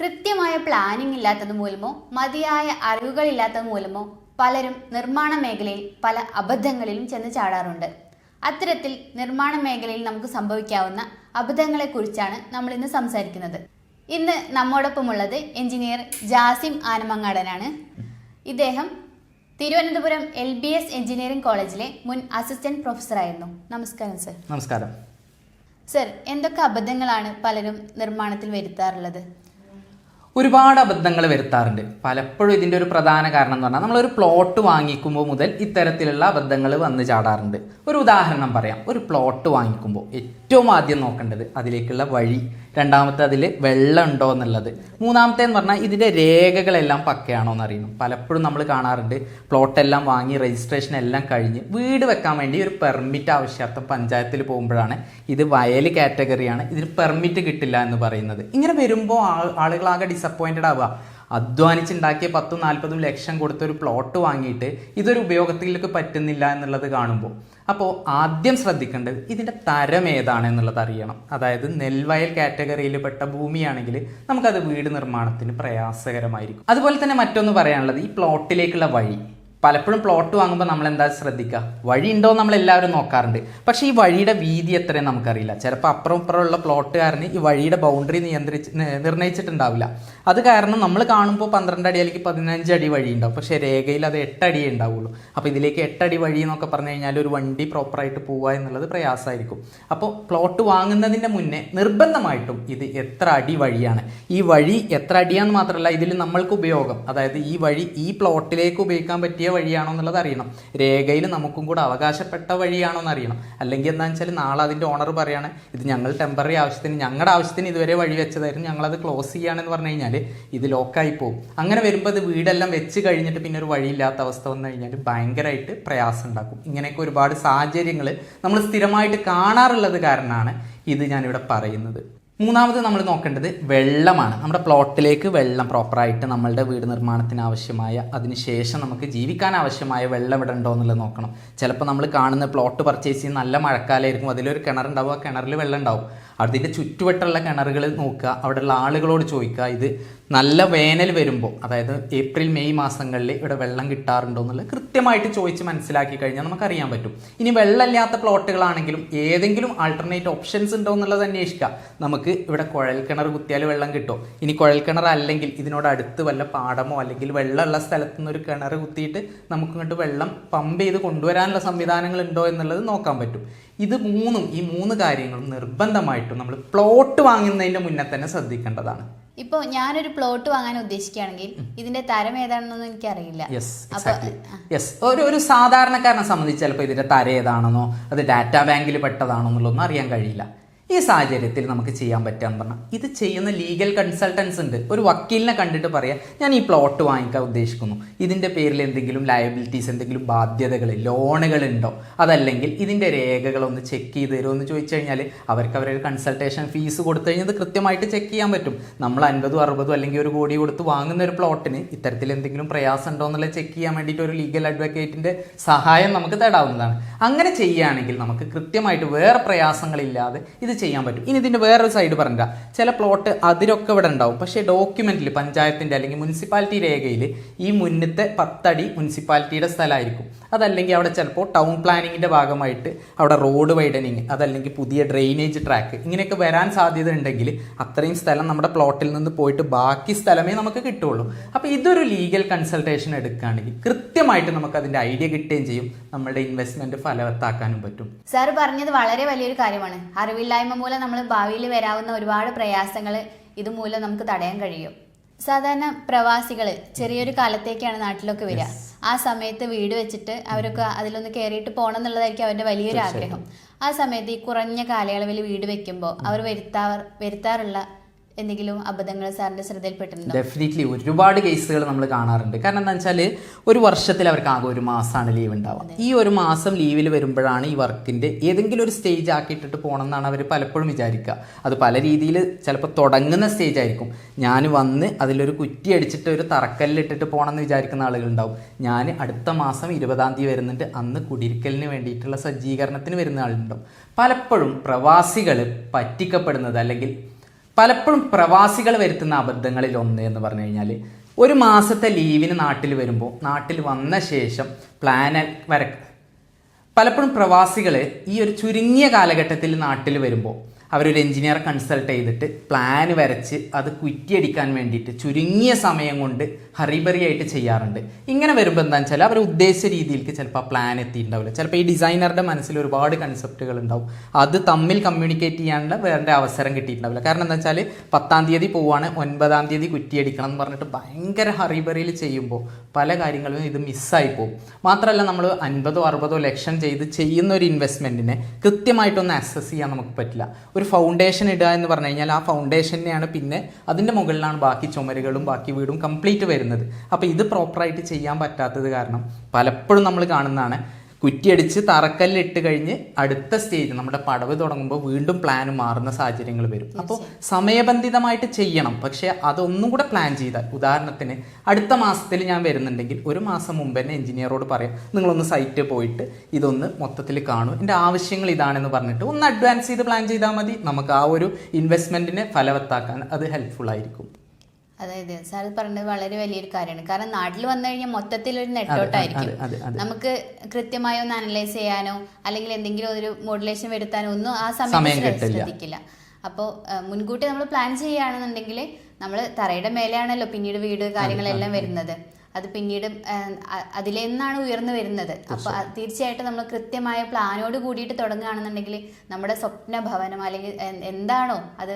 കൃത്യമായ പ്ലാനിംഗ് ഇല്ലാത്തത് മൂലമോ മതിയായ അറിവുകളില്ലാത്തത് മൂലമോ പലരും നിർമ്മാണ മേഖലയിൽ പല അബദ്ധങ്ങളിലും ചെന്ന് ചാടാറുണ്ട്. അത്തരത്തിൽ നിർമ്മാണ മേഖലയിൽ നമുക്ക് സംഭവിക്കാവുന്ന അബദ്ധങ്ങളെക്കുറിച്ചാണ് നമ്മൾ ഇന്ന് സംസാരിക്കുന്നത്. ഇന്ന് നമ്മോടൊപ്പമുള്ളത് എഞ്ചിനീയർ ജാസിം ആനമങ്ങാടനാണ്. ഇദ്ദേഹം Thiruvananthapuram L B S engineering കോളേജിലെ മുൻ അസിസ്റ്റന്റ് പ്രൊഫസറായിരുന്നു നമസ്കാരം സർ. നമസ്കാരം. സർ എന്തൊക്കെ അബദ്ധങ്ങളാണ് പലരും നിർമ്മാണത്തിൽ വരുത്താറുള്ളത്? ഒരുപാട് അബദ്ധങ്ങൾ വരുത്താറുണ്ട്. പലപ്പോഴും ഇതിന്റെ ഒരു പ്രധാന കാരണം എന്ന് പറഞ്ഞാൽ നമ്മളൊരു പ്ലോട്ട് വാങ്ങിക്കുമ്പോൾ മുതൽ ഇത്തരത്തിലുള്ള അബദ്ധങ്ങൾ വന്ന് ചാടാറുണ്ട്. ഒരു ഉദാഹരണം പറയാം. ഒരു പ്ലോട്ട് വാങ്ങിക്കുമ്പോൾ ഏറ്റവും ആദ്യം നോക്കേണ്ടത് അതിലേക്കുള്ള വഴി രണ്ടാമത്തെ അതിൽ വെള്ളം ഉണ്ടോ എന്നുള്ളത്. മൂന്നാമത്തെ എന്ന് പറഞ്ഞാൽ ഇതിന്റെ രേഖകളെല്ലാം പക്കയാണോ എന്ന് അറിയണം പലപ്പോഴും നമ്മൾ കാണാറുണ്ട് പ്ലോട്ടെല്ലാം വാങ്ങി രജിസ്ട്രേഷൻ എല്ലാം കഴിഞ്ഞ് വീട് വെക്കാൻ വേണ്ടി ഒരു പെർമിറ്റ് ആവശ്യാർത്ഥം പഞ്ചായത്തിൽ പോകുമ്പോഴാണ് ഇത് വയൽ കാറ്റഗറിയാണ് ഇതിന് പെർമിറ്റ് കിട്ടില്ല എന്ന് പറയുന്നത്. ഇങ്ങനെ വരുമ്പോൾ ആളുകളാകെ ഡിസപ്പോയിന്റഡ് ആവുക. അധ്വാനിച്ചുണ്ടാക്കിയ പത്തും നാൽപ്പതും ലക്ഷം കൊടുത്ത ഒരു പ്ലോട്ട് വാങ്ങിയിട്ട് ഇതൊരു ഉപയോഗത്തിലേക്ക് പറ്റുന്നില്ല എന്നുള്ളത് കാണുമ്പോൾ. അപ്പോൾ ആദ്യം ശ്രദ്ധിക്കേണ്ടത് ഇതിന്റെ തരം ഏതാണ് എന്നുള്ളത് അറിയണം. അതായത് നെൽവയൽ കാറ്റഗറിയിൽ പെട്ട ഭൂമിയാണെങ്കിൽ നമുക്കത് വീട് നിർമ്മാണത്തിന് പ്രയാസകരമായിരിക്കും. അതുപോലെ തന്നെ മറ്റൊന്ന് പറയാനുള്ളത് ഈ പ്ലോട്ടിലേക്കുള്ള വഴി. പലപ്പോഴും പ്ലോട്ട് വാങ്ങുമ്പോൾ നമ്മൾ എന്താ ശ്രദ്ധിക്കുക വഴി ഉണ്ടോ നമ്മൾ എല്ലാവരും നോക്കാറുണ്ട്. പക്ഷേ ഈ വഴിയുടെ വീതി എത്രയും നമുക്കറിയില്ല. ചിലപ്പോൾ അപ്പുറം ഇപ്പുറമുള്ള പ്ലോട്ടുകാരന് ഈ വഴിയുടെ ബൗണ്ടറി നിയന്ത്രിച്ച് നിർണയിച്ചിട്ടുണ്ടാവില്ല അത് കാരണം നമ്മൾ കാണുമ്പോൾ പന്ത്രണ്ട് അടി അല്ലെങ്കിൽ പതിനഞ്ച് അടി വഴി ഉണ്ടാവും പക്ഷേ രേഖയിൽ അത് എട്ടടിയേ ഉണ്ടാവുള്ളൂ. അപ്പോൾ ഇതിലേക്ക് എട്ടടി വഴി എന്നൊക്കെ പറഞ്ഞു കഴിഞ്ഞാൽ ഒരു വണ്ടി പ്രോപ്പറായിട്ട് പോവുക എന്നുള്ളത് പ്രയാസമായിരിക്കും അപ്പോൾ പ്ലോട്ട് വാങ്ങുന്നതിന്റെ മുന്നേ നിർബന്ധമായിട്ടും ഇത് എത്ര അടി വഴിയാണ്? ഈ വഴി എത്ര അടിയാന്ന് മാത്രമല്ല ഇതിൽ നമ്മൾക്ക് ഉപയോഗം. അതായത് ഈ വഴി ഈ പ്ലോട്ടിലേക്ക് ഉപയോഗിക്കാൻ പറ്റിയ വഴിയാണോ എന്നുള്ളത് അറിയണം. രേഖയിൽ നമുക്കും കൂടെ അവകാശപ്പെട്ട വഴിയാണോ എന്ന് അറിയണം. അല്ലെങ്കിൽ എന്താണെന്ന് വെച്ചാൽ നാളെ അതിന്റെ ഓണർ പറയുകയാണ് ഇത് ഞങ്ങൾ ടെമ്പററി ആവശ്യത്തിന് ഞങ്ങളുടെ ആവശ്യത്തിന് ഇതുവരെ വഴി വെച്ചതായിരുന്നു ഞങ്ങളത് ക്ലോസ് ചെയ്യുകയാണെന്ന് പറഞ്ഞു കഴിഞ്ഞാൽ ഇത് ലോക്കായി പോകും അങ്ങനെ വരുമ്പോൾ അത് വീടെല്ലാം വെച്ച് കഴിഞ്ഞിട്ട് പിന്നെ ഒരു വഴിയില്ലാത്ത അവസ്ഥ വന്നു കഴിഞ്ഞാൽ ഭയങ്കരമായിട്ട് പ്രയാസം ഉണ്ടാക്കും. ഇങ്ങനെയൊക്കെ ഒരുപാട് സാഹചര്യങ്ങൾ നമ്മൾ സ്ഥിരമായിട്ട് കാണാറുള്ളത് കാരണമാണ് ഇത് ഞാനിവിടെ പറയുന്നത്. മൂന്നാമത് നമ്മൾ നോക്കേണ്ടത് വെള്ളമാണ്. നമ്മുടെ പ്ലോട്ടിലേക്ക് വെള്ളം പ്രോപ്പറായിട്ട് നമ്മളുടെ വീട് നിർമ്മാണത്തിന് ആവശ്യമായ അതിനുശേഷം നമുക്ക് ജീവിക്കാൻ ആവശ്യമായ വെള്ളം ഇവിടെ ഉണ്ടോ എന്നുള്ളത് നോക്കണം. ചിലപ്പോൾ നമ്മൾ കാണുന്ന പ്ലോട്ട് പർച്ചേസ് ചെയ്യുന്ന നല്ല മഴക്കാലമായിരിക്കും അതിലൊരു കിണറുണ്ടാവും. ആ കിണറിൽ വെള്ളം ഉണ്ടാവും. അതിന്റെ ചുറ്റുവട്ടുള്ള കിണറുകൾ നോക്കുക അവിടെയുള്ള ആളുകളോട് ചോദിക്കുക ഇത് നല്ല വേനൽ വരുമ്പോൾ അതായത് ഏപ്രിൽ മെയ് മാസങ്ങളിൽ ഇവിടെ വെള്ളം കിട്ടാറുണ്ടോ എന്നുള്ളത് കൃത്യമായിട്ട് ചോദിച്ച് മനസ്സിലാക്കി കഴിഞ്ഞാൽ നമുക്കറിയാൻ പറ്റും. ഇനി വെള്ളമില്ലാത്ത പ്ലോട്ടുകളാണെങ്കിലും ഏതെങ്കിലും ആൾട്ടർനേറ്റ് ഓപ്ഷൻസ് ഉണ്ടോ എന്നുള്ളത് അന്വേഷിക്കുക. നമുക്ക് ഇവിടെ കുഴൽ കിണർ കുത്തിയാൽ വെള്ളം കിട്ടും. ഇനി കുഴൽ കിണർ അല്ലെങ്കിൽ ഇതിനോട് അടുത്ത് വല്ല പാടമോ അല്ലെങ്കിൽ വെള്ളമുള്ള സ്ഥലത്തു നിന്ന് ഒരു കിണർ കുത്തിയിട്ട് നമുക്ക് ഇങ്ങോട്ട് വെള്ളം പമ്പ് ചെയ്ത് കൊണ്ടുവരാനുള്ള സംവിധാനങ്ങൾ ഉണ്ടോ എന്നുള്ളത് നോക്കാൻ പറ്റും. ഇത് മൂന്നും ഈ മൂന്ന് കാര്യങ്ങളും നിർബന്ധമായിട്ടും നമ്മൾ പ്ലോട്ട് വാങ്ങുന്നതിന്റെ മുന്നേ തന്നെ ശ്രദ്ധിക്കേണ്ടതാണ്. ഇപ്പോൾ ഞാനൊരു പ്ലോട്ട് വാങ്ങാൻ ഉദ്ദേശിക്കുകയാണെങ്കിൽ ഇതിന്റെ തരം ഏതാണെന്നൊന്നും എനിക്കറിയില്ല. യെസ് ഒരു ഒരു സാധാരണക്കാരനെ സംബന്ധിച്ച് ചിലപ്പോൾ ഇതിന്റെ തര ഏതാണെന്നോ അത് ഡാറ്റാ ബാങ്കിൽ പെട്ടതാണോ എന്നുള്ളതൊന്നും അറിയാൻ കഴിയില്ല. ഈ സാഹചര്യത്തിൽ നമുക്ക് ചെയ്യാൻ പറ്റാന്ന് പറഞ്ഞാൽ ഇത് ചെയ്യുന്ന ലീഗൽ കൺസൾട്ടൻസ് ഉണ്ട്. ഒരു വക്കീലിനെ കണ്ടിട്ട് പറയാം ഞാൻ ഈ പ്ലോട്ട് വാങ്ങിക്കാൻ ഉദ്ദേശിക്കുന്നു. ഇതിന്റെ പേരിൽ എന്തെങ്കിലും ലയബിലിറ്റീസ് എന്തെങ്കിലും ബാധ്യതകൾ ലോണുകൾ ഉണ്ടോ? അതല്ലെങ്കിൽ ഇതിന്റെ രേഖകളൊന്ന് ചെക്ക് ചെയ്ത് തരുമോ എന്ന് ചോദിച്ചു കഴിഞ്ഞാൽ അവർക്ക് അവരുടെ കൺസൾട്ടേഷൻ ഫീസ് കൊടുത്തു കഴിഞ്ഞാൽ കൃത്യമായിട്ട് ചെക്ക് ചെയ്യാൻ പറ്റും. നമ്മൾ അൻപതും അറുപതും അല്ലെങ്കിൽ ഒരു കോടി കൊടുത്ത് വാങ്ങുന്ന ഒരു പ്ലോട്ടിന് ഇത്തരത്തിൽ എന്തെങ്കിലും പ്രയാസം ഉണ്ടോ എന്നുള്ളത് ചെക്ക് ചെയ്യാൻ വേണ്ടിയിട്ട് ഒരു ലീഗൽ അഡ്വക്കേറ്റിന്റെ സഹായം നമുക്ക് തേടാവുന്നതാണ്. അങ്ങനെ ചെയ്യുകയാണെങ്കിൽ നമുക്ക് കൃത്യമായിട്ട് വേറെ പ്രയാസങ്ങളില്ലാതെ ഇത് ചെയ്യാൻ പറ്റും. ഇനി ഇതിന്റെ വേറൊരു സൈഡ് പറഞ്ഞ ചില പ്ലോട്ട് അതിരൊക്കെ ഇവിടെ ഉണ്ടാവും. പക്ഷേ ഡോക്യുമെന്റിൽ പഞ്ചായത്തിന്റെ അല്ലെങ്കിൽ മുനിസിപ്പാലിറ്റി രേഖയിൽ ഈ മുന്നത്തെ പത്തടി മുനിസിപ്പാലിറ്റിയുടെ സ്ഥലമായിരിക്കും. അതല്ലെങ്കിൽ അവിടെ ചിലപ്പോൾ ടൗൺ പ്ലാനിങ്ങിന്റെ ഭാഗമായിട്ട് അവിടെ റോഡ് വൈഡനിങ് അതല്ലെങ്കിൽ പുതിയ ഡ്രെയിനേജ് ട്രാക്ക് ഇങ്ങനെയൊക്കെ വരാൻ സാധ്യത ഉണ്ടെങ്കിൽ അത്രയും സ്ഥലം നമ്മുടെ പ്ലോട്ടിൽ നിന്ന് പോയിട്ട് ബാക്കി സ്ഥലമേ നമുക്ക് കിട്ടുള്ളൂ. അപ്പോൾ ഇതൊരു ലീഗൽ കൺസൾട്ടേഷൻ എടുക്കുകയാണെങ്കിൽ കൃത്യമായിട്ട് നമുക്ക് അതിന്റെ ഐഡിയ കിട്ടുകയും ചെയ്യും. നമ്മുടെ ഇൻവെസ്റ്റ്മെന്റ് ഫലവത്താക്കാനും പറ്റും. സർ പറഞ്ഞത് വളരെ വലിയൊരു കാര്യമാണ്. അറിവില്ലായ്മ മൂലം നമ്മൾ ഭാവിയിൽ വരാവുന്ന ഒരുപാട് പ്രയാസങ്ങൾ ഇതുമൂലം നമുക്ക് തടയാൻ കഴിയും. സാധാരണ പ്രവാസികൾ ചെറിയൊരു കാലത്തേക്കാണ് നാട്ടിലൊക്കെ വരിക. ആ സമയത്ത് വീട് വെച്ചിട്ട് അവരൊക്കെ അതിലൊന്ന് കയറിയിട്ട് പോകണം എന്നുള്ളതായിരിക്കും അവരുടെ വലിയൊരു ആഗ്രഹം. ആ സമയത്ത് ഈ കുറഞ്ഞ കാലയളവിൽ വീട് വെക്കുമ്പോൾ അവർ വരുത്താ വരുത്താറുള്ള എന്തെങ്കിലും അബദ്ധങ്ങൾ സാറിന്റെ ശ്രദ്ധയിൽപ്പെട്ടിട്ടുണ്ടോ? ഡെഫിനറ്റ്ലി ഒരുപാട് കേസുകൾ നമ്മൾ കാണാറുണ്ട്. കാരണം എന്താ വെച്ചാൽ ഒരു വർഷത്തിൽ അവർക്ക് ആകെ ഒരു മാസമാണ് ലീവ് ഉണ്ടാവുക. ഈ ഒരു മാസം ലീവിൽ വരുമ്പോഴാണ് ഈ വർക്കിന്റെ ഏതെങ്കിലും ഒരു സ്റ്റേജ് ആക്കിയിട്ടിട്ട് പോകണം എന്നാണ് അവർ പലപ്പോഴും വിചാരിക്കുക. അത് പല രീതിയിൽ ചിലപ്പോൾ തുടങ്ങുന്ന സ്റ്റേജ് ആയിരിക്കും. ഞാൻ വന്ന് അതിലൊരു കുറ്റി അടിച്ചിട്ട് ഒരു തറക്കല്ലിട്ടിട്ട് പോകണം എന്ന് വിചാരിക്കുന്ന ആളുകളുണ്ടാവും. ഞാൻ അടുത്ത മാസം ഇരുപതാം തീയതി വരുന്നുണ്ട്. അന്ന് കുടിരിക്കലിന് വേണ്ടിയിട്ടുള്ള സജ്ജീകരണത്തിന് വരുന്ന ആളുണ്ടാവും പലപ്പോഴും പ്രവാസികൾ പറ്റിക്കപ്പെടുന്നത് അല്ലെങ്കിൽ പലപ്പോഴും പ്രവാസികൾ വരുത്തുന്ന അബദ്ധങ്ങളിൽ ഒന്ന് എന്ന് പറഞ്ഞു കഴിഞ്ഞാൽ ഒരു മാസത്തെ ലീവിന് നാട്ടിൽ വരുമ്പോൾ നാട്ടിൽ വന്ന ശേഷം പ്ലാൻ വര പലപ്പോഴും പ്രവാസികൾ ഈ ഒരു ചുരുങ്ങിയ കാലഘട്ടത്തിൽ നാട്ടിൽ വരുമ്പോൾ അവരൊരു എഞ്ചിനീയറെ കൺസൾട്ട് ചെയ്തിട്ട് പ്ലാൻ വരച്ച് അത് കുറ്റിയടിക്കാൻ വേണ്ടിയിട്ട് ചുരുങ്ങിയ സമയം കൊണ്ട് ഹറിബറി ആയിട്ട് ചെയ്യാറുണ്ട്. ഇങ്ങനെ വരുമ്പോൾ എന്താണെന്ന് വെച്ചാൽ അവർ ഉദ്ദേശിച്ച രീതിയിലേക്ക് ചിലപ്പോൾ ആ പ്ലാൻ എത്തിയിട്ടുണ്ടാവില്ല. ചിലപ്പോൾ ഈ ഡിസൈനറുടെ മനസ്സിൽ ഒരുപാട് കൺസെപ്റ്റുകൾ ഉണ്ടാവും. അത് തമ്മിൽ കമ്മ്യൂണിക്കേറ്റ് ചെയ്യാനുള്ള വേണ്ട അവസരം കിട്ടിയിട്ടുണ്ടാവില്ല. കാരണം എന്താ വെച്ചാൽ പത്താം തീയതി പോവാണ് ഒൻപതാം തീയതി കുറ്റിയടിക്കണം എന്ന് പറഞ്ഞിട്ട് ഭയങ്കര ഹറിബറിയിൽ ചെയ്യുമ്പോൾ പല കാര്യങ്ങളും ഇത് മിസ്സായി പോകും. മാത്രമല്ല നമ്മൾ അൻപതോ അറുപതോ ലക്ഷം ചെയ്ത് ചെയ്യുന്ന ഒരു ഇൻവെസ്റ്റ്മെന്റിനെ കൃത്യമായിട്ടൊന്ന് അസസ് ചെയ്യാൻ നമുക്ക് പറ്റില്ല. ഒരു ഫൗണ്ടേഷൻ ഇടുക എന്ന് പറഞ്ഞു കഴിഞ്ഞാൽ ആ ഫൗണ്ടേഷനെയാണ് പിന്നെ അതിന്റെ മുകളിലാണ് ബാക്കി ചുമരുകളും ബാക്കി വീടും കംപ്ലീറ്റ് വരുന്നത്. അപ്പോൾ ഇത് പ്രോപ്പറായിട്ട് ചെയ്യാൻ പറ്റാത്തത് കാരണം പലപ്പോഴും നമ്മൾ കാണുന്നതാണ് കുറ്റിയടിച്ച് തറക്കല്ലിട്ട് കഴിഞ്ഞ് അടുത്ത സ്റ്റേജ് നമ്മുടെ പടവ് തുടങ്ങുമ്പോൾ വീണ്ടും പ്ലാൻ മാറുന്ന സാഹചര്യങ്ങൾ വരും. അപ്പോൾ സമയബന്ധിതമായിട്ട് ചെയ്യണം. പക്ഷേ അതൊന്നും കൂടെ പ്ലാൻ ചെയ്താൽ ഉദാഹരണത്തിന് അടുത്ത മാസത്തിൽ ഞാൻ വരുന്നുണ്ടെങ്കിൽ ഒരു മാസം മുമ്പ് തന്നെ എഞ്ചിനീയറോട് പറയാം നിങ്ങളൊന്ന് സൈറ്റ് പോയിട്ട് ഇതൊന്ന് മൊത്തത്തിൽ കാണും. എന്റെ ആവശ്യങ്ങൾ ഇതാണെന്ന് പറഞ്ഞിട്ട് ഒന്ന് അഡ്വാൻസ് ചെയ്ത് പ്ലാൻ ചെയ്താൽ മതി. നമുക്ക് ആ ഒരു ഇൻവെസ്റ്റ്മെന്റിനെ ഫലവത്താക്കാൻ അത് ഹെൽപ്ഫുൾ ആയിരിക്കും. അതായത് സാർ പറഞ്ഞത് വളരെ വലിയൊരു കാര്യമാണ്. കാരണം നാട്ടിൽ വന്നു കഴിഞ്ഞാൽ മൊത്തത്തിൽ ഒരു നെട്ടോട്ടായിരിക്കും. നമുക്ക് കൃത്യമായി ഒന്ന് അനലൈസ് ചെയ്യാനോ അല്ലെങ്കിൽ എന്തെങ്കിലും ഒരു മോഡുലേഷൻ വരുത്താനോ ഒന്നും ആ സമയം സമയത്ത്. ശ്രദ്ധിക്കില്ല അപ്പോൾ മുൻകൂട്ടി നമ്മൾ പ്ലാൻ ചെയ്യുകയാണെന്നുണ്ടെങ്കിൽ നമ്മൾ തറയുടെ മേലെയാണല്ലോ പിന്നീട് വീട് കാര്യങ്ങളെല്ലാം വരുന്നത്. അത് പിന്നീട് അതിലെ നിന്നാണ് ഉയർന്നു വരുന്നത്. അപ്പോൾ തീർച്ചയായിട്ടും നമ്മൾ കൃത്യമായ പ്ലാനോട് കൂടിയിട്ട് തുടങ്ങുകയാണെന്നുണ്ടെങ്കിൽ നമ്മുടെ സ്വപ്ന ഭവനം അല്ലെങ്കിൽ എന്താണോ അത്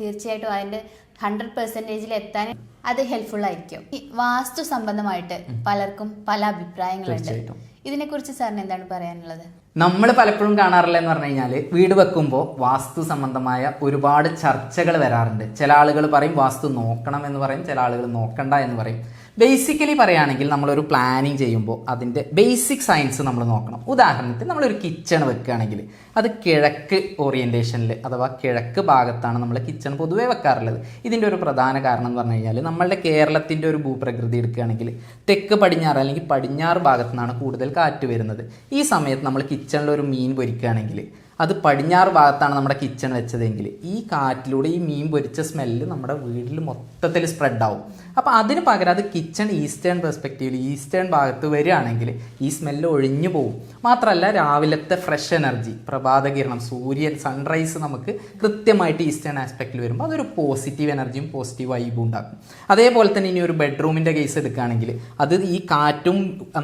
തീർച്ചയായിട്ടും അതിന്റെ ഹൺഡ്രഡ് പെർസെന്റേജിൽ എത്താൻ അത് ഹെൽപ്ഫുൾ ആയിരിക്കും. ഈ വാസ്തു സംബന്ധമായിട്ട് പലർക്കും പല അഭിപ്രായങ്ങളുണ്ട്. ഇതിനെ ഇതിനെക്കുറിച്ച് സാറിന് എന്താണ് പറയാനുള്ളത്? നമ്മൾ പലപ്പോഴും കാണാറില്ല എന്ന് പറഞ്ഞു കഴിഞ്ഞാൽ വീട് വെക്കുമ്പോൾ വാസ്തു സംബന്ധമായ ഒരുപാട് ചർച്ചകൾ വരാറുണ്ട്. ചില ആളുകൾ പറയും വാസ്തു നോക്കണം എന്ന് പറയും ചില ആളുകൾ നോക്കണ്ട എന്ന് പറയും. ബേസിക്കലി പറയുകയാണെങ്കിൽ നമ്മളൊരു പ്ലാനിങ് ചെയ്യുമ്പോൾ അതിന്റെ ബേസിക് സയൻസ് നമ്മൾ നോക്കണം. ഉദാഹരണത്തിന് നമ്മളൊരു കിച്ചൺ വെക്കുകയാണെങ്കിൽ അത് കിഴക്ക് ഓറിയന്റേഷനിൽ അഥവാ കിഴക്ക് ഭാഗത്താണ് നമ്മൾ കിച്ചൺ പൊതുവേ വെക്കാറുള്ളത്. ഇതിന്റെ ഒരു പ്രധാന കാരണം എന്ന് പറഞ്ഞു കഴിഞ്ഞാൽ നമ്മളുടെ കേരളത്തിന്റെ ഒരു ഭൂപ്രകൃതി എടുക്കുകയാണെങ്കിൽ തെക്ക് പടിഞ്ഞാറ് അല്ലെങ്കിൽ പടിഞ്ഞാറ് ഭാഗത്തു നിന്നാണ് കൂടുതൽ കാറ്റ് വരുന്നത്. ഈ സമയത്ത് നമ്മൾ കിച്ചണിൽ ഒരു മീൻ പൊരിക്കുകയാണെങ്കിൽ അത് പടിഞ്ഞാറ് ഭാഗത്താണ് നമ്മുടെ കിച്ചൺ വെച്ചതെങ്കിൽ ഈ കാറ്റിലൂടെ ഈ മീൻ പൊരിച്ച സ്മെല്ല് നമ്മുടെ വീട്ടിൽ മൊത്തത്തിൽ സ്പ്രെഡ് ആവും. അപ്പോൾ അതിന് പകരം അത് കിച്ചൺ ഈസ്റ്റേൺ പെർസ്പെക്റ്റീവിൽ ഈസ്റ്റേൺ ഭാഗത്ത് വരികയാണെങ്കിൽ ഈ സ്മെല്ല് ഒഴിഞ്ഞു പോകും മാത്രമല്ല രാവിലത്തെ ഫ്രഷ് എനർജി പ്രഭാതകിരണം സൂര്യൻ സൺറൈസ് നമുക്ക് കൃത്യമായിട്ട് ഈസ്റ്റേൺ ആസ്പെക്റ്റിൽ വരുമ്പോൾ അതൊരു പോസിറ്റീവ് എനർജിയും പോസിറ്റീവ് വൈബും ഉണ്ടാക്കും. അതേപോലെ തന്നെ ഇനി ഒരു ബെഡ്റൂമിന്റെ കേസ് എടുക്കുകയാണെങ്കിൽ അത് ഈ കാറ്റും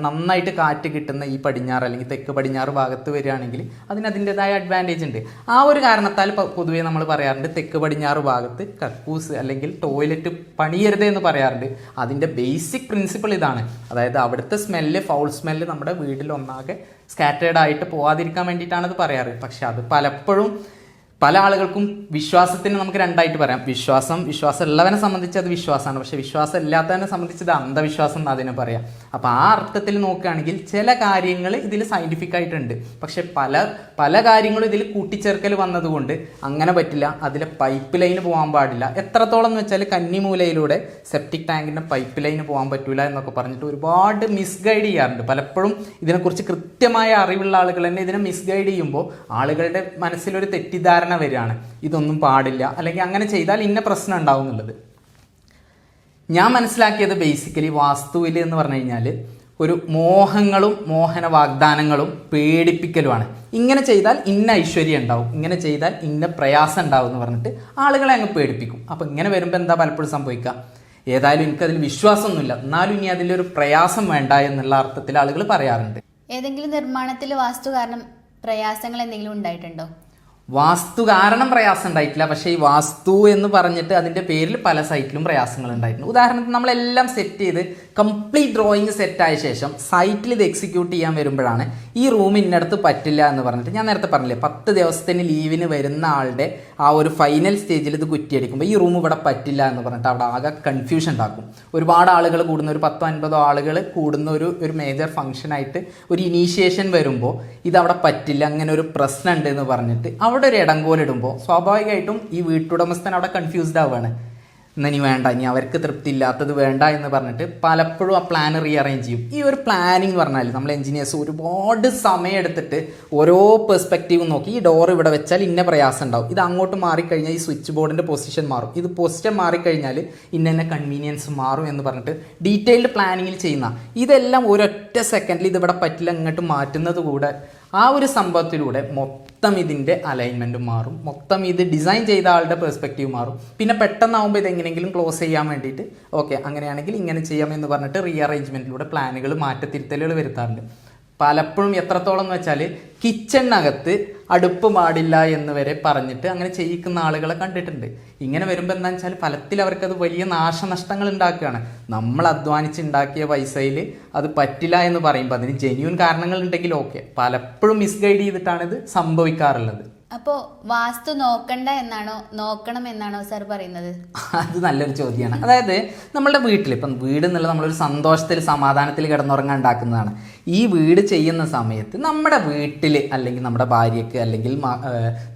നന്നായിട്ട് കാറ്റ് കിട്ടുന്ന ഈ പടിഞ്ഞാറ് അല്ലെങ്കിൽ തെക്ക് പടിഞ്ഞാറ് ഭാഗത്ത് വരികയാണെങ്കിൽ അതിന് അതിന്റെതായ അഡ്വാന്റേജ് ഉണ്ട്. ആ ഒരു കാരണത്താൽ പൊതുവേ നമ്മൾ പറയാറുണ്ട് തെക്ക് പടിഞ്ഞാറ് ഭാഗത്ത് കക്കൂസ് അല്ലെങ്കിൽ ടോയ്ലറ്റ് പണിയരുത് എന്ന് പറയാറുണ്ട്. അതിന്റെ ബേസിക് പ്രിൻസിപ്പിൾ ഇതാണ്. അതായത് അവിടുത്തെ സ്മെല്ല് ഫൗൾ സ്മെല്ല് നമ്മുടെ വീട്ടിൽ ഒന്നാകെ സ്കാറ്റേഡ് ആയിട്ട് പോവാതിരിക്കാൻ വേണ്ടിയിട്ടാണ് അത് പറയാറ്. പക്ഷെ അത് പലപ്പോഴും പല ആളുകൾക്കും വിശ്വാസത്തിന് നമുക്ക് രണ്ടായിട്ട് പറയാം. വിശ്വാസം വിശ്വാസം ഉള്ളവനെ സംബന്ധിച്ച് അത് വിശ്വാസമാണ്. പക്ഷെ വിശ്വാസം ഇല്ലാത്തവനെ സംബന്ധിച്ച് അന്ധവിശ്വാസം എന്ന് അതിനെ പറയാം. അപ്പോൾ ആ അർത്ഥത്തിൽ നോക്കുകയാണെങ്കിൽ ചില കാര്യങ്ങൾ ഇതിൽ സയന്റിഫിക് ആയിട്ടുണ്ട്. പക്ഷെ പല പല കാര്യങ്ങളും ഇതിൽ കൂട്ടിച്ചേർക്കൽ വന്നതുകൊണ്ട് അങ്ങനെ പറ്റില്ല. അതിലെ പൈപ്പ് ലൈന് പോകാൻ പാടില്ല. എത്രത്തോളം എന്ന് വെച്ചാൽ കന്നിമൂലയിലൂടെ സെപ്റ്റിക് ടാങ്കിന്റെ പൈപ്പ് ലൈന് പോകാൻ പറ്റില്ല എന്നൊക്കെ പറഞ്ഞിട്ട് ഒരുപാട് മിസ്ഗൈഡ് ചെയ്യാറുണ്ട്. പലപ്പോഴും ഇതിനെക്കുറിച്ച് കൃത്യമായ അറിവുള്ള ആളുകൾ തന്നെ ഇതിനെ മിസ്ഗൈഡ് ചെയ്യുമ്പോൾ ആളുകളുടെ മനസ്സിലൊരു തെറ്റിദ്ധാരണ വരികയാണ്. ഇതൊന്നും പാടില്ല. അല്ലെങ്കിൽ അങ്ങനെ ചെയ്താൽ ഇന്ന പ്രശ്നം ഉണ്ടാവും എന്നുള്ളത്. ഞാൻ മനസ്സിലാക്കിയത് ബേസിക്കലി വാസ്തുവിൽ എന്ന് പറഞ്ഞു കഴിഞ്ഞാൽ ഒരു മോഹങ്ങളും മോഹന വാഗ്ദാനങ്ങളും പേടിപ്പിക്കലുമാണ്. ഇങ്ങനെ ചെയ്താൽ ഇന്ന ഐശ്വര്യം ഉണ്ടാവും ഇങ്ങനെ ചെയ്താൽ ഇന്ന പ്രയാസം ഉണ്ടാവും എന്ന് പറഞ്ഞിട്ട് ആളുകളെ അങ്ങ് പേടിപ്പിക്കും. അപ്പോൾ ഇങ്ങനെ വരുമ്പോൾ എന്താ പലപ്പോഴും സംഭവിക്കുക? ഏതായാലും എനിക്കതിൽ വിശ്വാസമൊന്നുമില്ല. എന്നാലും ഇനി അതിലൊരു പ്രയാസം വേണ്ട എന്നുള്ള അർത്ഥത്തിൽ ആളുകൾ പറയാറുണ്ട്. ഏതെങ്കിലും നിർമ്മാണത്തിൽ വാസ്തു കാരണം പ്രയാസങ്ങൾ എന്തെങ്കിലും ഉണ്ടായിട്ടുണ്ടോ? വാസ്തു കാരണം പ്രയാസം ഉണ്ടായിട്ടില്ല. പക്ഷേ ഈ വാസ്തു എന്ന് പറഞ്ഞിട്ട് അതിന്റെ പേരിൽ പല സൈറ്റിലും പ്രയാസങ്ങൾ ഉണ്ടായിട്ടുണ്ട്. ഉദാഹരണത്തിന് നമ്മളെല്ലാം സെറ്റ് ചെയ്ത് കംപ്ലീറ്റ് ഡ്രോയിങ് സെറ്റായ ശേഷം സൈറ്റിൽ ഇത് എക്സിക്യൂട്ട് ചെയ്യാൻ വരുമ്പോഴാണ് ഈ റൂം ഇന്നടത്ത് പറ്റില്ല എന്ന് പറഞ്ഞിട്ട് ഞാൻ നേരത്തെ പറഞ്ഞില്ലേ പത്ത് ദിവസത്തിന് ലീവിന് വരുന്ന ആളുടെ ആ ഒരു ഫൈനൽ സ്റ്റേജിൽ ഇത് കുറ്റിയടിക്കുമ്പോൾ ഈ റൂം ഇവിടെ പറ്റില്ല എന്ന് പറഞ്ഞിട്ട് അവിടെ ആകെ കൺഫ്യൂഷൻ ഉണ്ടാക്കും. ഒരുപാട് ആളുകൾ കൂടുന്ന ഒരു പത്തോ അൻപതോ ആളുകൾ കൂടുന്ന ഒരു ഒരു മേജർ ഫംഗ്ഷനായിട്ട് ഒരു ഇനീഷ്യേഷൻ വരുമ്പോൾ ഇത് അവിടെ പറ്റില്ല അങ്ങനെ ഒരു പ്രശ്നമുണ്ട് എന്ന് പറഞ്ഞിട്ട് അവിടെ ഒരു ഇടങ്കോലിടുമ്പോൾ സ്വാഭാവികമായിട്ടും ഈ വീട്ടുടമസ്ഥൻ അവിടെ കൺഫ്യൂസ്ഡ് ആവുകയാണ്. ഇന്ന് ഇനി വേണ്ട ഇനി അവർക്ക് തൃപ്തി ഇല്ലാത്തത് വേണ്ട എന്ന് പറഞ്ഞിട്ട് പലപ്പോഴും ആ പ്ലാൻ റീഅറേഞ്ച് ചെയ്യും. ഈ ഒരു പ്ലാനിങ് പറഞ്ഞാൽ നമ്മൾ എഞ്ചിനീയേഴ്സ് ഒരുപാട് സമയം എടുത്തിട്ട് ഓരോ പെർസ്പെക്റ്റീവും നോക്കി ഈ ഡോർ ഇവിടെ വെച്ചാൽ ഇന്ന പ്രയാസം ഉണ്ടാവും. ഇത് അങ്ങോട്ട് മാറിക്കഴിഞ്ഞാൽ ഈ സ്വിച്ച് ബോർഡിന്റെ പൊസിഷൻ മാറും. ഇത് പൊസിഷൻ മാറിക്കഴിഞ്ഞാൽ ഇന്ന ഇന്ന കൺവീനിയൻസ് മാറും എന്ന് പറഞ്ഞിട്ട് ഡീറ്റെയിൽഡ് പ്ലാനിങ്ങിൽ ചെയ്യുന്ന. ഇതെല്ലാം ഒരൊറ്റ സെക്കൻഡിൽ ഇതിവിടെ പറ്റില്ല ഇങ്ങോട്ട് മാറ്റുന്നത് കൂടെ ആ ഒരു സംഭവത്തിലൂടെ മൊത്തം ഇതിന്റെ അലൈൻമെന്റ് മാറും. മൊത്തം ഇത് ഡിസൈൻ ചെയ്ത ആളുടെ പെർസ്പെക്റ്റീവ് മാറും. പിന്നെ പെട്ടെന്നാവുമ്പോൾ ഇതെങ്ങനെയെങ്കിലും ക്ലോസ് ചെയ്യാൻ വേണ്ടിയിട്ട് ഓക്കെ അങ്ങനെയാണെങ്കിൽ ഇങ്ങനെ ചെയ്യാം എന്ന് പറഞ്ഞിട്ട് റീഅറേഞ്ച്മെന്റിലൂടെ പ്ലാനുകൾ മാറ്റത്തിരുത്തലുകൾ വരുത്താറുണ്ട്. പലപ്പോഴും എത്രത്തോളം എന്ന് വെച്ചാൽ കിച്ചണിനകത്ത് അടുപ്പ് പാടില്ല എന്ന് വരെ പറഞ്ഞിട്ട് അങ്ങനെ ചെയ്യിക്കുന്ന ആളുകളെ കണ്ടിട്ടുണ്ട്. ഇങ്ങനെ വരുമ്പോൾ എന്താ വെച്ചാൽ ഫലത്തിൽ അവർക്കത് വലിയ നാശനഷ്ടങ്ങൾ ഉണ്ടാക്കുകയാണ്. നമ്മൾ അധ്വാനിച്ച് ഉണ്ടാക്കിയ പൈസയിൽ അത് പറ്റില്ല എന്ന് പറയുമ്പോൾ അതിന് ജെന്യൂൻ കാരണങ്ങൾ ഉണ്ടെങ്കിൽ ഓക്കെ പലപ്പോഴും മിസ്ഗൈഡ് ചെയ്തിട്ടാണ് ഇത് സംഭവിക്കാറുള്ളത്. അപ്പോ വാസ്തു നോക്കണ്ട എന്നാണോ നോക്കണം എന്നാണോ സാർ പറയുന്നത്? അത് നല്ലൊരു ചോദ്യമാണ് അതായത് നമ്മളുടെ വീട്ടിൽ ഇപ്പം വീട് എന്നുള്ളത് നമ്മളൊരു സന്തോഷത്തിൽ സമാധാനത്തിൽ കിടന്നുറങ്ങാൻ ഉണ്ടാക്കുന്നതാണ്. ഈ വീട് ചെയ്യുന്ന സമയത്ത് നമ്മുടെ വീട്ടിൽ അല്ലെങ്കിൽ നമ്മുടെ ഭാര്യയ്ക്ക് അല്ലെങ്കിൽ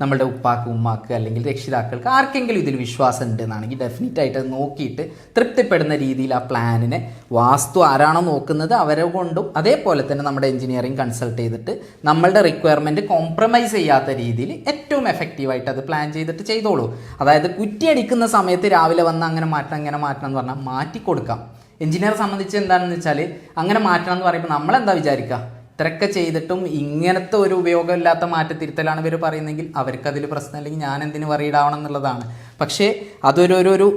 നമ്മുടെ ഉപ്പാക്ക് ഉമ്മാക്ക് അല്ലെങ്കിൽ രക്ഷിതാക്കൾക്ക് ആർക്കെങ്കിലും ഇതിൽ വിശ്വാസം ഉണ്ട് എന്നാണെങ്കിൽ ഡെഫിനറ്റ് ആയിട്ട് നോക്കിയിട്ട് തൃപ്തിപ്പെടുന്ന രീതിയിൽ ആ പ്ലാനിനെ വാസ്തു ആരാണോ നോക്കുന്നത് അവരെ കൊണ്ടും അതേപോലെ തന്നെ നമ്മുടെ എഞ്ചിനീയറിംഗ് കൺസൾട്ട് ചെയ്തിട്ട് നമ്മളുടെ റിക്വയർമെന്റ് കോംപ്രമൈസ് ചെയ്യാത്ത രീതിയിൽ ഏറ്റവും എഫക്റ്റീവായിട്ട് അത് പ്ലാൻ ചെയ്തിട്ട് ചെയ്തോളൂ. അതായത് കുറ്റിയടിക്കുന്ന സമയത്ത് രാവിലെ വന്ന് അങ്ങനെ മാറ്റണം അങ്ങനെ മാറ്റണം എന്ന് പറഞ്ഞാൽ മാറ്റി കൊടുക്കാം എഞ്ചിനീയറെ സംബന്ധിച്ച് എന്താണെന്ന് വെച്ചാൽ അങ്ങനെ മാറ്റണം എന്ന് പറയുമ്പോൾ നമ്മളെന്താ വിചാരിക്കുക ഇത്രയൊക്കെ ചെയ്തിട്ടും ഇങ്ങനത്തെ ഒരു ഉപയോഗമില്ലാത്ത മാറ്റത്തിരുത്തലാണ് ഇവർ പറയുന്നതെങ്കിൽ അവർക്കതിൽ പ്രശ്നമില്ലെങ്കിൽ ഞാൻ എന്തിനു വറീഡാവണം എന്നുള്ളതാണ്. പക്ഷേ അതൊരു ഒരു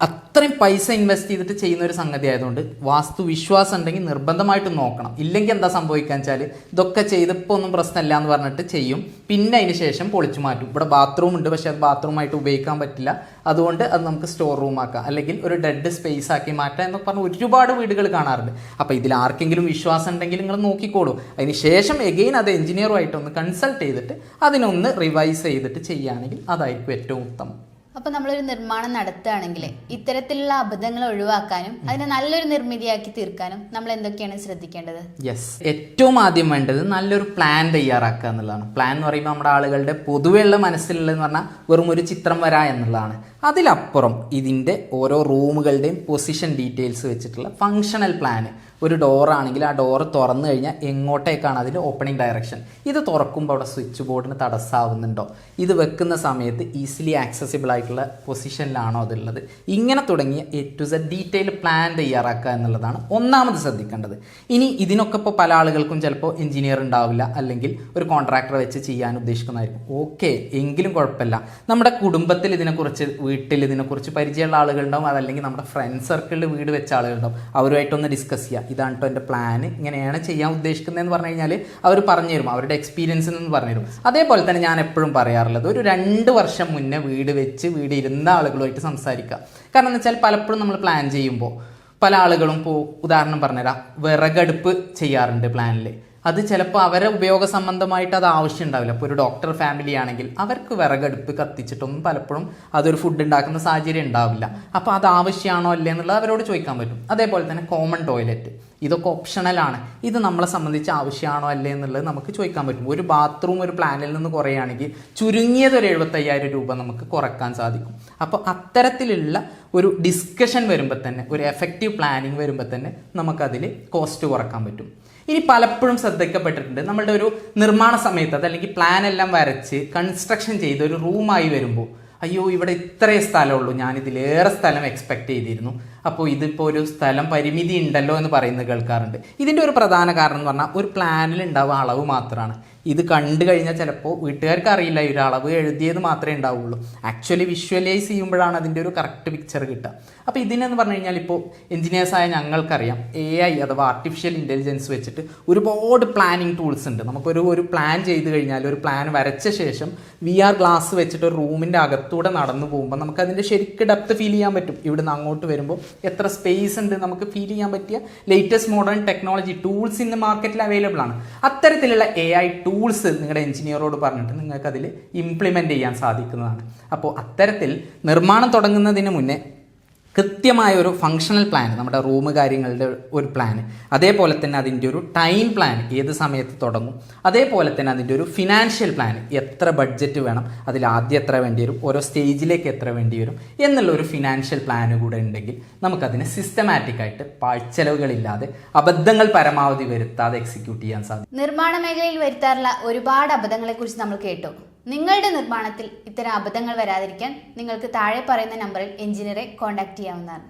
അത്രയും പൈസ ഇൻവെസ്റ്റ് ചെയ്തിട്ട് ചെയ്യുന്ന ഒരു സംഗതി ആയതുകൊണ്ട് വാസ്തു വിശ്വാസം ഉണ്ടെങ്കിൽ നിർബന്ധമായിട്ട് നോക്കണം. ഇല്ലെങ്കിൽ എന്താ സംഭവിക്കുക വെച്ചാൽ ഇതൊക്കെ ചെയ്തപ്പോൾ ഒന്നും പ്രശ്നമില്ല എന്ന് പറഞ്ഞിട്ട് ചെയ്യും. പിന്നെ അതിന് ശേഷം പൊളിച്ചു മാറ്റും. ഇവിടെ ബാത്റൂം ഉണ്ട് പക്ഷേ അത് ബാത്റൂമായിട്ട് ഉപയോഗിക്കാൻ പറ്റില്ല. അതുകൊണ്ട് അത് നമുക്ക് സ്റ്റോർ റൂം ആക്കാം. അല്ലെങ്കിൽ ഒരു ഡെഡ് സ്പേസ് ആക്കി മാറ്റാം എന്നൊക്കെ പറഞ്ഞ് ഒരുപാട് വീടുകൾ കാണാറുണ്ട്. അപ്പോൾ ഇതിൽ ആർക്കെങ്കിലും വിശ്വാസം ഉണ്ടെങ്കിൽ നിങ്ങൾ നോക്കിക്കോളൂ. അതിന് ശേഷം എഗെയിൻ അത് എഞ്ചിനീയറുമായിട്ടൊന്ന് കൺസൾട്ട് ചെയ്തിട്ട് അതിനൊന്ന് റിവൈസ് ചെയ്തിട്ട് ചെയ്യുകയാണെങ്കിൽ അതായിരിക്കും ഏറ്റവും ഉത്തമം. അപ്പൊ നമ്മളൊരു നിർമ്മാണം നടത്തുകയാണെങ്കിൽ ഇത്തരത്തിലുള്ള അബദ്ധങ്ങൾ ഒഴിവാക്കാനും അതിനെ നല്ലൊരു നിർമ്മിതിയാക്കി തീർക്കാനും നമ്മൾ എന്തൊക്കെയാണ് ശ്രദ്ധിക്കേണ്ടത്? യെസ് ഏറ്റവും ആദ്യം വേണ്ടത് നല്ലൊരു പ്ലാൻ തയ്യാറാക്കുക എന്നുള്ളതാണ്. പ്ലാൻ എന്ന് പറയുമ്പോൾ നമ്മുടെ ആളുകളുടെ പൊതുവെയുള്ള മനസ്സിലുള്ളതെന്ന് പറഞ്ഞാൽ വെറും ഒരു ചിത്രം വരാ എന്നുള്ളതാണ്. അതിലപ്പുറം ഇതിന്റെ ഓരോ റൂമുകളുടെയും പൊസിഷൻ ഡീറ്റെയിൽസ് വെച്ചിട്ടുള്ള ഫങ്ഷണൽ പ്ലാന് ഒരു ഡോറാണെങ്കിൽ ആ ഡോറ് തുറന്നു കഴിഞ്ഞാൽ എങ്ങോട്ടേക്കാണ് അതിന്റെ ഓപ്പണിംഗ് ഡയറക്ഷൻ ഇത് തുറക്കുമ്പോൾ അവിടെ സ്വിച്ച് ബോർഡിന് തടസ്സാവുന്നുണ്ടോ? ഇത് വെക്കുന്ന സമയത്ത് ഈസിലി ആക്സസിബിൾ ആയിട്ടുള്ള പൊസിഷനിലാണോ അതുള്ളത് ഇങ്ങനെ തുടങ്ങിയ A to Z detail plan തയ്യാറാക്കുക എന്നുള്ളതാണ് ഒന്നാമത് ശ്രദ്ധിക്കേണ്ടത്. ഇനി ഇതിനൊക്കെ ഇപ്പോൾ പല ആളുകൾക്കും ചിലപ്പോൾ എഞ്ചിനീയർ ഉണ്ടാവില്ല അല്ലെങ്കിൽ ഒരു കോൺട്രാക്ടറെ വെച്ച് ചെയ്യാൻ ഉദ്ദേശിക്കുന്നതായിരിക്കും. ഓക്കെ എങ്കിലും കുഴപ്പമില്ല. നമ്മുടെ കുടുംബത്തിൽ ഇതിനെക്കുറിച്ച് വീട്ടിൽ ഇതിനെക്കുറിച്ച് പരിചയമുള്ള ആളുകളുണ്ടാവും അതല്ലെങ്കിൽ നമ്മുടെ ഫ്രണ്ട് സർക്കിളിൽ വീട് വെച്ച ആളുകളുണ്ടാവും. അവരുമായിട്ടൊന്ന് ഡിസ്കസ് ചെയ്യുക ഇതാണ് കേട്ടോ എന്റെ പ്ലാൻ ഇങ്ങനെയാണ് ചെയ്യാൻ ഉദ്ദേശിക്കുന്നതെന്ന് പറഞ്ഞു കഴിഞ്ഞാൽ അവർ പറഞ്ഞു തരും. അവരുടെ എക്സ്പീരിയൻസ് എന്ന് പറഞ്ഞു തരും. അതേപോലെ തന്നെ ഞാൻ എപ്പോഴും പറയാറുള്ളത് ഒരു രണ്ട് വർഷം മുന്നേ വീട് വെച്ച് വീട് ഇരുന്ന ആളുകളുമായിട്ട് സംസാരിക്കുക. കാരണം എന്ന് വെച്ചാൽ പലപ്പോഴും നമ്മൾ പ്ലാൻ ചെയ്യുമ്പോൾ പല ആളുകളും ഇപ്പോൾ ഉദാഹരണം പറഞ്ഞുതരാം വിറകടുപ്പ് ചെയ്യാറുണ്ട് പ്ലാനിൽ അത് ചിലപ്പോൾ അവരെ ഉപയോഗ സംബന്ധമായിട്ട് അത് ആവശ്യം ഉണ്ടാവില്ല ഇപ്പോൾ ഒരു ഡോക്ടർ ഫാമിലി ആണെങ്കിൽ അവർക്ക് വിറകടുപ്പ് കത്തിച്ചിട്ടൊന്നും പലപ്പോഴും അതൊരു ഫുഡ് ഉണ്ടാക്കുന്ന സാഹചര്യം ഉണ്ടാവില്ല. അപ്പോൾ അത് ആവശ്യമാണോ അല്ലേ എന്നുള്ളത് അവരോട് ചോദിക്കാൻ പറ്റും. അതേപോലെ തന്നെ കോമൺ ടോയ്ലറ്റ് ഇതൊക്കെ ഓപ്ഷണലാണ് ഇത് നമ്മളെ സംബന്ധിച്ച് ആവശ്യമാണോ അല്ലേ എന്നുള്ളത് നമുക്ക് ചോദിക്കാൻ പറ്റും. ഒരു ബാത്റൂം ഒരു പ്ലാനിൽ നിന്ന് കുറയുകയാണെങ്കിൽ ചുരുങ്ങിയത് ഒരു എഴുപത്തയ്യായിരം രൂപ നമുക്ക് കുറയ്ക്കാൻ സാധിക്കും. അപ്പോൾ അത്തരത്തിലുള്ള ഒരു ഡിസ്കഷൻ വരുമ്പോൾ തന്നെ ഒരു എഫക്റ്റീവ് പ്ലാനിങ് വരുമ്പോൾ തന്നെ നമുക്കതിൽ കോസ്റ്റ് കുറയ്ക്കാൻ പറ്റും. ഇനി പലപ്പോഴും ശ്രദ്ധിക്കപ്പെട്ടിട്ടുണ്ട്. നമ്മളുടെ ഒരു നിർമ്മാണ സമയത്ത് അതല്ലെങ്കിൽ പ്ലാൻ എല്ലാം വരച്ച് കൺസ്ട്രക്ഷൻ ചെയ്ത് ഒരു റൂമായി വരുമ്പോൾ അയ്യോ ഇവിടെ ഇത്രയേ സ്ഥലമുള്ളൂ. ഞാൻ ഇതിലേറെ സ്ഥലം എക്സ്പെക്ട് ചെയ്തിരുന്നു. അപ്പോൾ ഇതിപ്പോൾ ഒരു സ്ഥലം പരിമിതി ഉണ്ടല്ലോ എന്ന് പറയുന്നത് കേൾക്കാറുണ്ട്. ഇതിന്റെ ഒരു പ്രധാന കാരണം എന്ന് പറഞ്ഞാൽ ഒരു പ്ലാനിൽ ഉണ്ടാവുക അളവ് മാത്രമാണ് ഇത് കണ്ടു കഴിഞ്ഞാൽ ചിലപ്പോൾ വീട്ടുകാർക്ക് അറിയില്ല ഒരു അളവ് എഴുതിയത് മാത്രമേ ഉണ്ടാവുള്ളൂ. ആക്ച്വലി വിഷ്വലൈസ് ചെയ്യുമ്പോഴാണ് അതിന്റെ ഒരു കറക്റ്റ് പിക്ചർ കിട്ടുക. അപ്പോൾ ഇതിനെന്ന് പറഞ്ഞു കഴിഞ്ഞാൽ ഇപ്പോൾ എഞ്ചിനീയേഴ്സായ ഞങ്ങൾക്കറിയാം എ ഐ അഥവാ ആർട്ടിഫിഷ്യൽ ഇന്റലിജൻസ് വെച്ചിട്ട് ഒരുപാട് പ്ലാനിങ് ടൂൾസ് ഉണ്ട്. നമുക്കൊരു ഒരു പ്ലാൻ ചെയ്ത് കഴിഞ്ഞാൽ ഒരു പ്ലാൻ വരച്ച ശേഷം വി ആർ ഗ്ലാസ് വെച്ചിട്ട് ഒരു റൂമിന്റെ അകത്തൂടെ നടന്നു പോകുമ്പോൾ നമുക്ക് അതിന്റെ ശരിക്ക് ഡെപ്ത് ഫീൽ ചെയ്യാൻ പറ്റും. ഇവിടുന്ന് അങ്ങോട്ട് വരുമ്പോൾ എത്ര സ്പേസ് ഉണ്ട് നമുക്ക് ഫീൽ ചെയ്യാൻ പറ്റിയ ലേറ്റസ്റ്റ് മോഡേൺ ടെക്നോളജി ടൂൾസ് ഇന്ന് മാർക്കറ്റിൽ അവൈലബിൾ ആണ്. അത്തരത്തിലുള്ള എ ഐ ടൂൾസ് നിങ്ങളുടെ എഞ്ചിനീയറോട് പറഞ്ഞിട്ട് നിങ്ങൾക്കതിൽ ഇംപ്ലിമെന്റ് ചെയ്യാൻ സാധിക്കുന്നതാണ്. അപ്പോൾ അത്തരത്തിൽ നിർമ്മാണം തുടങ്ങുന്നതിന് മുന്നേ കൃത്യമായ ഒരു ഫങ്ഷണൽ പ്ലാൻ നമ്മുടെ റൂം കാര്യങ്ങളുടെ ഒരു പ്ലാൻ അതേപോലെ തന്നെ അതിന്റെ ഒരു ടൈം പ്ലാൻ ഏത് സമയത്ത് തുടങ്ങും. അതേപോലെ തന്നെ അതിന്റെ ഒരു ഫിനാൻഷ്യൽ പ്ലാൻ എത്ര ബഡ്ജറ്റ് വേണം അതിൽ ആദ്യം എത്ര വേണ്ടി വരും ഓരോ സ്റ്റേജിലേക്ക് എത്ര വേണ്ടി വരും എന്നുള്ള ഒരു ഫിനാൻഷ്യൽ പ്ലാൻ കൂടെ ഉണ്ടെങ്കിൽ നമുക്കതിനെ സിസ്റ്റമാറ്റിക്കായിട്ട് പാഴ്ചെലവുകളില്ലാതെ അബദ്ധങ്ങൾ പരമാവധി വരുത്താതെ എക്സിക്യൂട്ട് ചെയ്യാൻ സാധിക്കും. നിർമ്മാണ മേഖലയിൽ വരുത്താറുള്ള ഒരുപാട് അബദ്ധങ്ങളെക്കുറിച്ച് നമ്മൾ കേട്ടു. നിങ്ങളുടെ നിർമ്മാണത്തിൽ ഇത്തരം അബദ്ധങ്ങൾ വരാതിരിക്കാൻ നിങ്ങൾക്ക് താഴെ പറയുന്ന നമ്പറിൽ എഞ്ചിനീയറെ കോൺടാക്ട് ചെയ്യാവുന്നതാണ്.